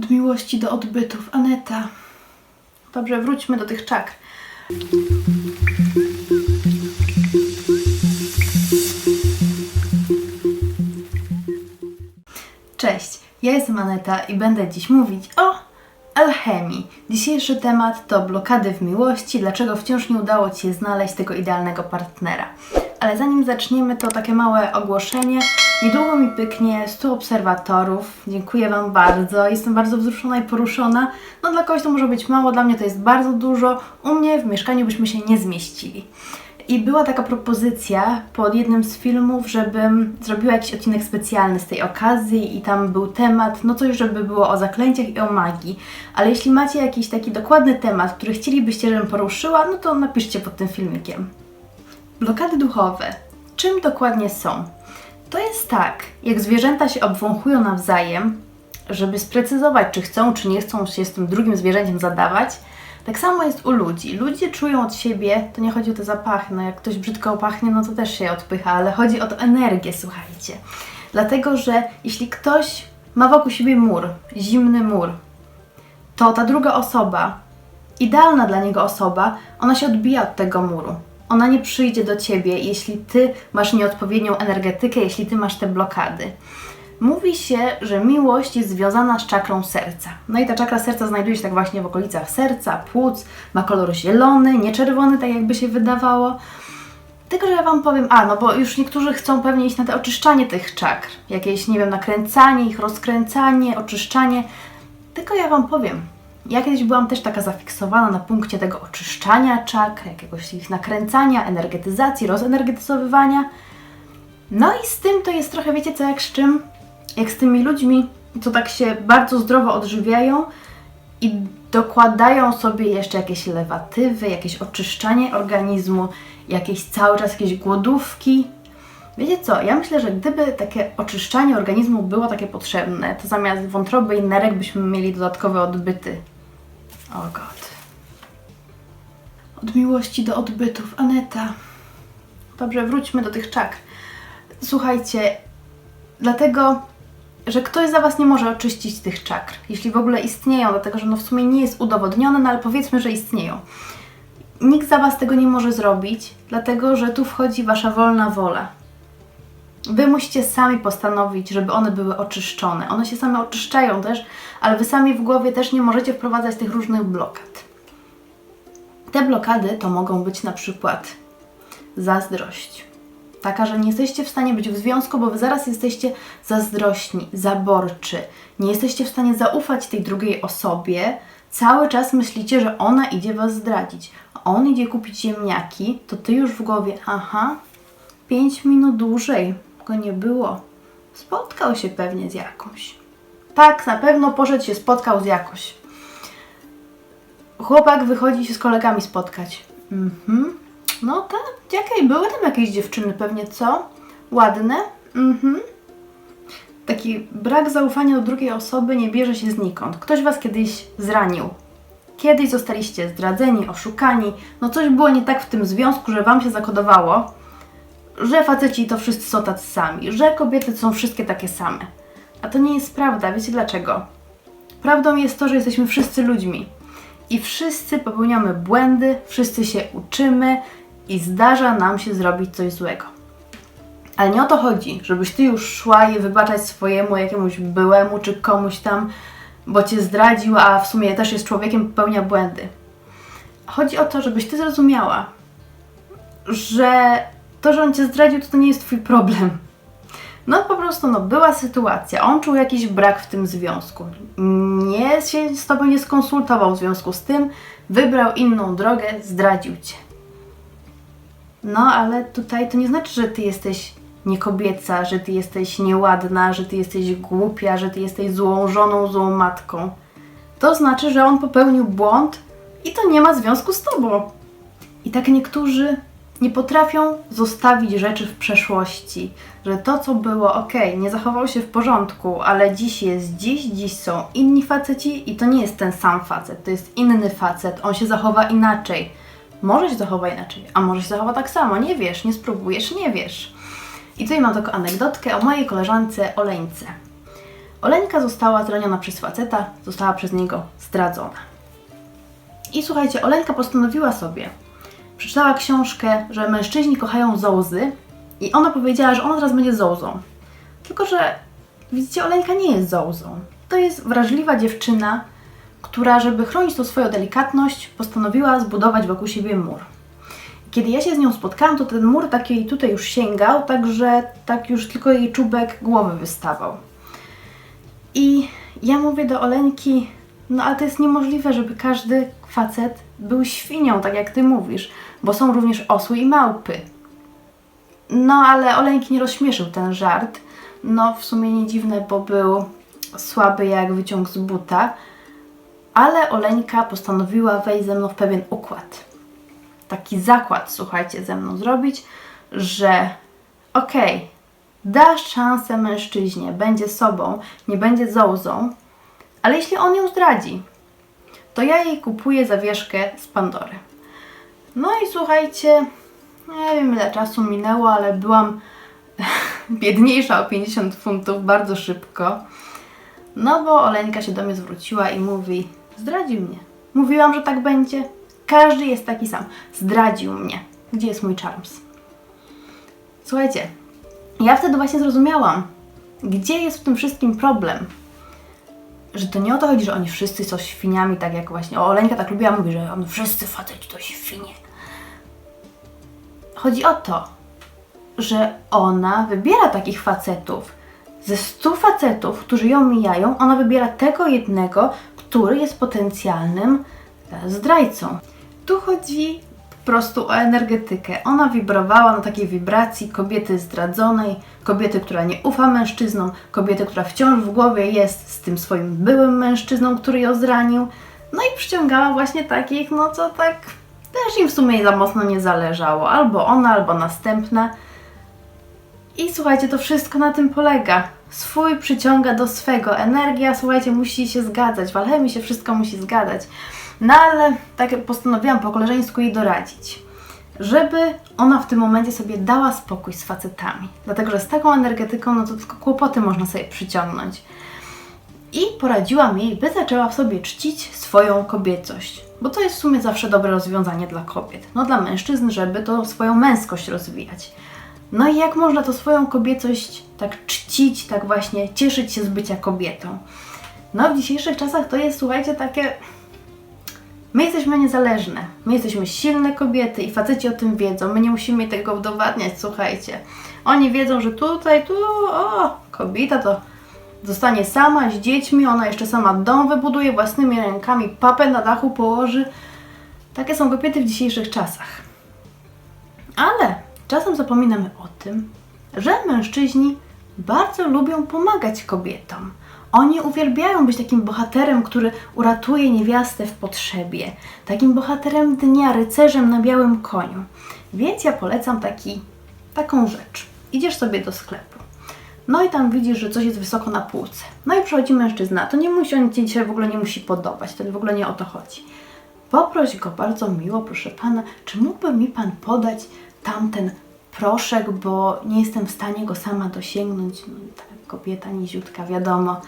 Od miłości do odbytów. Aneta. Dobrze, wróćmy do tych czakr. Cześć, ja jestem Aneta i będę dziś mówić o alchemii. Dzisiejszy temat to blokady w miłości, dlaczego wciąż nie udało Ci się znaleźć tego idealnego partnera. Ale zanim zaczniemy, to takie małe ogłoszenie. Niedługo mi pyknie 100 obserwatorów. Dziękuję Wam bardzo. Jestem bardzo wzruszona i poruszona. No dla kogoś to może być mało, dla mnie to jest bardzo dużo. U mnie w mieszkaniu byśmy się nie zmieścili. I była taka propozycja pod jednym z filmów, żebym zrobiła jakiś odcinek specjalny z tej okazji i tam był temat, no coś, żeby było o zaklęciach i o magii. Ale jeśli macie jakiś taki dokładny temat, który chcielibyście, żebym poruszyła, no to napiszcie pod tym filmikiem. Blokady duchowe. Czym dokładnie są? To jest tak, jak zwierzęta się obwąchują nawzajem, żeby sprecyzować, czy chcą, czy nie chcą się z tym drugim zwierzęciem zadawać, tak samo jest u ludzi. Ludzie czują od siebie, to nie chodzi o te zapachy, no jak ktoś brzydko pachnie, no to też się odpycha, ale chodzi o tę energię, słuchajcie. Dlatego, że jeśli ktoś ma wokół siebie mur, zimny mur, to ta druga osoba, idealna dla niego osoba, ona się odbija od tego muru. Ona nie przyjdzie do ciebie, jeśli ty masz nieodpowiednią energetykę, jeśli ty masz te blokady. Mówi się, że miłość jest związana z czakrą serca. No i ta czakra serca znajduje się tak właśnie w okolicach serca, płuc, ma kolor zielony, nie czerwony, tak jakby się wydawało. Tylko, że ja Wam powiem, a no bo już niektórzy chcą pewnie iść na te oczyszczanie tych czakr, jakieś, nie wiem, nakręcanie ich, rozkręcanie, oczyszczanie. Tylko ja Wam powiem, ja kiedyś byłam też taka zafiksowana na punkcie tego oczyszczania czakr, jakiegoś ich nakręcania, energetyzacji, rozenergetyzowywania. No i z tym to jest trochę, wiecie co, jak z czym? Jak z tymi ludźmi, co tak się bardzo zdrowo odżywiają i dokładają sobie jeszcze jakieś lewatywy, jakieś oczyszczanie organizmu, jakieś cały czas jakieś głodówki. Wiecie co, ja myślę, że gdyby takie oczyszczanie organizmu było takie potrzebne, to zamiast wątroby i nerek byśmy mieli dodatkowe odbyty. O oh god. Od miłości do odbytów. Aneta. Dobrze, wróćmy do tych czakr. Słuchajcie, dlatego, że ktoś za Was nie może oczyścić tych czakr, jeśli w ogóle istnieją, dlatego że no w sumie nie jest udowodnione, no ale powiedzmy, że istnieją. Nikt za Was tego nie może zrobić, dlatego że tu wchodzi Wasza wolna wola. Wy musicie sami postanowić, żeby one były oczyszczone. One się same oczyszczają też, ale Wy sami w głowie też nie możecie wprowadzać tych różnych blokad. Te blokady to mogą być na przykład zazdrość, Taka, że nie jesteście w stanie być w związku, bo wy zaraz jesteście zazdrośni, zaborczy. Nie jesteście w stanie zaufać tej drugiej osobie. Cały czas myślicie, że ona idzie was zdradzić. On idzie kupić ziemniaki, to ty już w głowie, aha, pięć minut dłużej go nie było. Spotkał się pewnie z jakąś. Tak, na pewno poszedł się spotkał z jakąś. Chłopak wychodzi się z kolegami spotkać. Mhm. No tak, jakie były tam jakieś dziewczyny pewnie, co? Ładne? Mhm. Taki brak zaufania do drugiej osoby nie bierze się znikąd. Ktoś was kiedyś zranił. Kiedyś zostaliście zdradzeni, oszukani, no coś było nie tak w tym związku, że wam się zakodowało, że faceci to wszyscy są tacy sami, że kobiety są wszystkie takie same. A to nie jest prawda, wiecie dlaczego? Prawdą jest to, że jesteśmy wszyscy ludźmi. I wszyscy popełniamy błędy, wszyscy się uczymy, i zdarza nam się zrobić coś złego. Ale nie o to chodzi, żebyś ty już szła i wybaczać swojemu jakiemuś byłemu czy komuś tam, bo cię zdradził, a w sumie też jest człowiekiem, popełnia błędy. Chodzi o to, żebyś ty zrozumiała, że to, że on cię zdradził, to, to nie jest twój problem. No po prostu, no była sytuacja, on czuł jakiś brak w tym związku. Nie się z tobą nie skonsultował w związku z tym, wybrał inną drogę, zdradził cię. No, ale tutaj to nie znaczy, że ty jesteś niekobieca, że ty jesteś nieładna, że ty jesteś głupia, że ty jesteś złą żoną, złą matką. To znaczy, że on popełnił błąd i to nie ma związku z tobą. I tak niektórzy nie potrafią zostawić rzeczy w przeszłości, że to, co było ok, nie zachował się w porządku, ale dziś jest dziś, dziś są inni faceci i to nie jest ten sam facet, to jest inny facet, on się zachowa inaczej może się zachowa inaczej, a może się zachowa tak samo. Nie wiesz, nie spróbujesz, nie wiesz. I tutaj mam taką anegdotkę o mojej koleżance Oleńce. Oleńka została zraniona przez faceta, została przez niego zdradzona. I słuchajcie, Oleńka postanowiła sobie, przeczytała książkę, że mężczyźni kochają zołzy i ona powiedziała, że ona teraz będzie zołzą. Tylko, że widzicie, Oleńka nie jest zołzą. To jest wrażliwa dziewczyna, która, żeby chronić tą swoją delikatność, postanowiła zbudować wokół siebie mur. Kiedy ja się z nią spotkałam, to ten mur taki tutaj już sięgał, także tak już tylko jej czubek głowy wystawał. I ja mówię do Oleńki, no ale to jest niemożliwe, żeby każdy facet był świnią, tak jak ty mówisz, bo są również osły i małpy. No ale Oleńki nie rozśmieszył ten żart. No w sumie nie dziwne, bo był słaby jak wyciąg z buta. Ale Oleńka postanowiła wejść ze mną w pewien układ. Taki zakład, słuchajcie, ze mną zrobić, że okej, dasz szansę mężczyźnie, będzie sobą, nie będzie zołzą, ale jeśli on ją zdradzi, to ja jej kupuję zawieszkę z Pandory. No i słuchajcie, nie wiem ile czasu minęło, ale byłam biedniejsza o 50 funtów bardzo szybko. No bo Oleńka się do mnie zwróciła i mówi, zdradził mnie. Mówiłam, że tak będzie. Każdy jest taki sam. Zdradził mnie. Gdzie jest mój Charms? Słuchajcie, ja wtedy właśnie zrozumiałam, gdzie jest w tym wszystkim problem. Że to nie o to chodzi, że oni wszyscy są świniami, tak jak właśnie. O, Oleńka tak lubiła mówić, że on wszyscy faceci to świnie. Chodzi o to, że ona wybiera takich facetów. Ze stu facetów, którzy ją mijają, ona wybiera tego jednego, który jest potencjalnym zdrajcą. Tu chodzi prostu o energetykę. Ona wibrowała na takiej wibracji kobiety zdradzonej, kobiety, która nie ufa mężczyznom, kobiety, która wciąż w głowie jest z tym swoim byłym mężczyzną, który ją zranił. No i przyciągała właśnie takich, no co tak też im w sumie za mocno nie zależało. Albo ona, albo następna. I słuchajcie, to wszystko na tym polega. Swój przyciąga do swego. Energia, słuchajcie, musi się zgadzać. W alchemii się wszystko musi zgadzać. No ale tak postanowiłam po koleżeńsku jej doradzić, żeby ona w tym momencie sobie dała spokój z facetami. Dlatego, że z taką energetyką, no to tylko kłopoty można sobie przyciągnąć. I poradziłam jej, by zaczęła w sobie czcić swoją kobiecość. Bo to jest w sumie zawsze dobre rozwiązanie dla kobiet. No dla mężczyzn, żeby to swoją męskość rozwijać. No i jak można to swoją kobiecość tak czcić, tak właśnie cieszyć się z bycia kobietą? No w dzisiejszych czasach to jest, słuchajcie, takie... My jesteśmy niezależne. My jesteśmy silne kobiety i faceci o tym wiedzą. My nie musimy tego udowadniać, słuchajcie. Oni wiedzą, że tutaj, tu, o, kobieta to zostanie sama z dziećmi, ona jeszcze sama dom wybuduje własnymi rękami, papę na dachu położy. Takie są kobiety w dzisiejszych czasach. Ale czasem zapominamy o tym, że mężczyźni bardzo lubią pomagać kobietom. Oni uwielbiają być takim bohaterem, który uratuje niewiastę w potrzebie, takim bohaterem dnia, rycerzem na białym koniu. Więc ja polecam taki, taką rzecz. Idziesz sobie do sklepu. No i tam widzisz, że coś jest wysoko na półce. No i przychodzi mężczyzna. To nie musi, on ci dzisiaj w ogóle nie musi podobać. To w ogóle nie o to chodzi. Poproś go bardzo miło, proszę pana, czy mógłby mi pan podać tamten proszek, bo nie jestem w stanie go sama dosięgnąć. No, ta kobieta niziutka, wiadomo.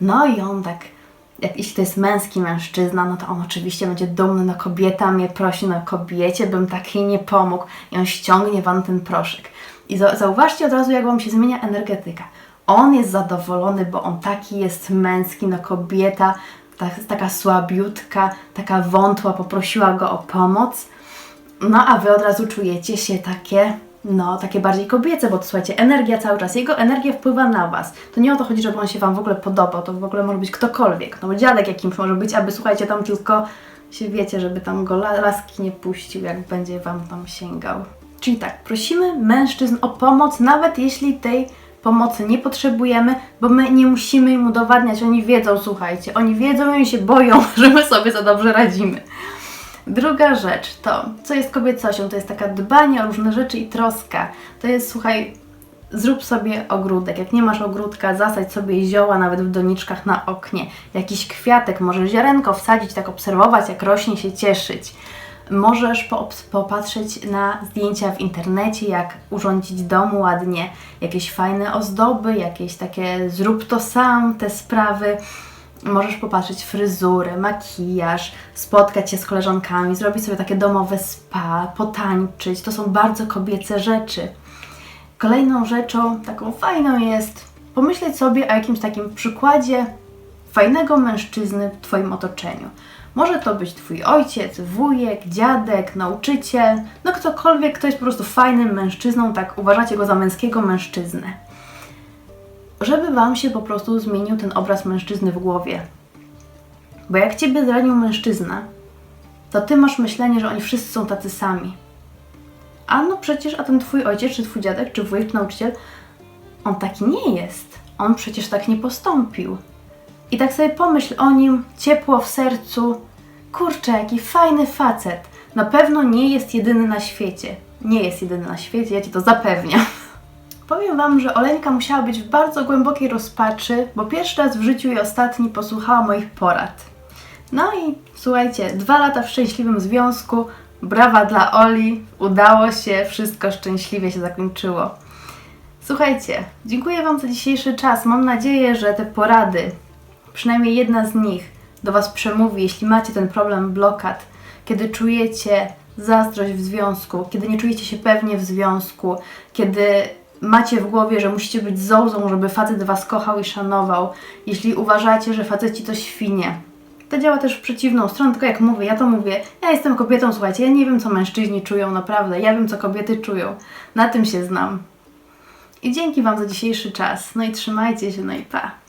No i on tak, jak jeśli to jest męski mężczyzna, no to on oczywiście będzie dumny, no kobieta mnie prosi, no kobiecie bym takiej nie pomógł. I on ściągnie wam ten proszek. I za- zauważcie od razu, jak wam się zmienia energetyka. On jest zadowolony, bo on taki jest męski, no kobieta, ta, taka słabiutka, taka wątła, poprosiła go o pomoc. No a wy od razu czujecie się takie, no takie bardziej kobiece, bo to, słuchajcie, energia cały czas, jego energia wpływa na was. To nie o to chodzi, żeby on się wam w ogóle podobał, to w ogóle może być ktokolwiek, no bo dziadek jakimś może być, aby słuchajcie, tam tylko się wiecie, żeby tam go la- laski nie puścił, jak będzie wam tam sięgał. Czyli tak, prosimy mężczyzn o pomoc, nawet jeśli tej pomocy nie potrzebujemy, bo my nie musimy im udowadniać, oni wiedzą, słuchajcie, oni wiedzą i się boją, że my sobie za dobrze radzimy. Druga rzecz to, co jest kobiecością, to jest taka dbanie o różne rzeczy i troska. To jest, słuchaj, zrób sobie ogródek. Jak nie masz ogródka, zasadź sobie zioła nawet w doniczkach na oknie. Jakiś kwiatek, może ziarenko wsadzić, tak obserwować, jak rośnie, się cieszyć. Możesz popatrzeć na zdjęcia w internecie, jak urządzić dom ładnie, jakieś fajne ozdoby, jakieś takie zrób to sam, te sprawy. Możesz popatrzeć fryzurę, makijaż, spotkać się z koleżankami, zrobić sobie takie domowe spa, potańczyć. To są bardzo kobiece rzeczy. Kolejną rzeczą, taką fajną jest pomyśleć sobie o jakimś takim przykładzie fajnego mężczyzny w Twoim otoczeniu. Może to być Twój ojciec, wujek, dziadek, nauczyciel, no ktokolwiek, kto jest po prostu fajnym mężczyzną, tak uważacie go za męskiego mężczyznę. Żeby Wam się po prostu zmienił ten obraz mężczyzny w głowie. Bo jak Ciebie zranił mężczyzna, to Ty masz myślenie, że oni wszyscy są tacy sami. A no przecież, a ten Twój ojciec, czy Twój dziadek, czy wujek, czy nauczyciel, on taki nie jest. On przecież tak nie postąpił. I tak sobie pomyśl o nim, ciepło w sercu. Kurczę, jaki fajny facet. Na pewno nie jest jedyny na świecie. Nie jest jedyny na świecie, ja ci to zapewniam. Powiem Wam, że Oleńka musiała być w bardzo głębokiej rozpaczy, bo pierwszy raz w życiu i ostatni posłuchała moich porad. No i słuchajcie, dwa lata w szczęśliwym związku, brawa dla Oli, udało się, wszystko szczęśliwie się zakończyło. Słuchajcie, dziękuję Wam za dzisiejszy czas. Mam nadzieję, że te porady, przynajmniej jedna z nich, do Was przemówi, jeśli macie ten problem blokad, kiedy czujecie zazdrość w związku, kiedy nie czujecie się pewnie w związku, kiedy macie w głowie, że musicie być zołzą, żeby facet Was kochał i szanował, jeśli uważacie, że faceci to świnie. To działa też w przeciwną stronę, tylko jak mówię, ja to mówię, ja jestem kobietą, słuchajcie, ja nie wiem, co mężczyźni czują, naprawdę, ja wiem, co kobiety czują. Na tym się znam. I dzięki Wam za dzisiejszy czas. No i trzymajcie się, no i pa!